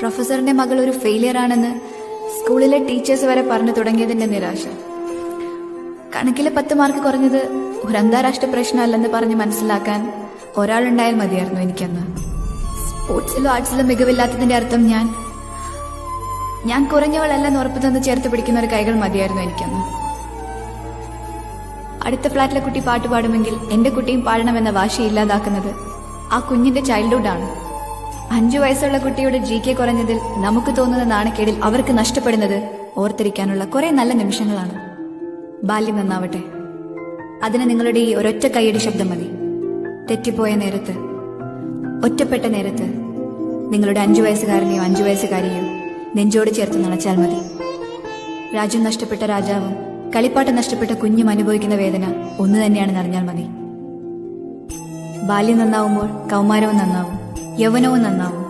പ്രൊഫസറിന്റെ മകൾ ഒരു ഫെയിലിയർ ആണെന്ന് സ്കൂളിലെ ടീച്ചേഴ്സ് വരെ പറഞ്ഞു തുടങ്ങിയതിന്റെ നിരാശ. കണക്കിലെ പത്ത് മാർക്ക് കുറഞ്ഞത് ഒരു അന്താരാഷ്ട്ര പ്രശ്നമല്ലെന്ന് പറഞ്ഞ് മനസ്സിലാക്കാൻ ഒരാളുണ്ടായാൽ മതിയായിരുന്നു എനിക്കന്ന്. സ്പോർട്സിലും ആർട്സിലും മികവില്ലാത്തതിന്റെ അർത്ഥം ഞാൻ ഞാൻ കുറഞ്ഞവളല്ലെന്ന് ഉറപ്പ് തന്ന് ചേർത്ത് പിടിക്കുന്ന ഒരു കൈകൾ മതിയായിരുന്നു എനിക്കന്ന്. അടുത്ത ഫ്ലാറ്റിലെ കുട്ടി പാട്ട് പാടുമെങ്കിൽ എന്റെ കുട്ടിയും പാടണമെന്ന വാശി ഇല്ലാതാക്കുന്നത് ആ കുഞ്ഞിന്റെ ചൈൽഡ്ഹുഡ് ആണ്. അഞ്ചു വയസ്സുള്ള കുട്ടിയുടെ ജി കെ കുറഞ്ഞതിൽ നമുക്ക് തോന്നുന്ന നാണക്കേടിൽ അവർക്ക് നഷ്ടപ്പെടുന്നത് ഓർത്തിരിക്കാനുള്ള കുറെ നല്ല നിമിഷങ്ങളാണ്. ബാല്യം നന്നാവട്ടെ. അതിന് നിങ്ങളുടെ ഈ ഒരൊറ്റ കൈയുടെ ശബ്ദം മതി. തെറ്റിപ്പോയ നേരത്ത് ഒറ്റപ്പെട്ട നേരത്ത് നിങ്ങളുടെ അഞ്ചു വയസ്സുകാരനെയോ അഞ്ചു വയസ്സുകാരിയോ നെഞ്ചോട് ചേർത്ത് നനച്ചാൽ മതി. രാജ്യം നഷ്ടപ്പെട്ട രാജാവും കളിപ്പാട്ട് നഷ്ടപ്പെട്ട കുഞ്ഞും അനുഭവിക്കുന്ന വേദന ഒന്നു തന്നെയാണെന്ന് അറിഞ്ഞാൽ മതി. ബാല്യം നന്നാവുമ്പോൾ കൗമാരവും നന്നാവും. യൗവനവും നന്നാവും.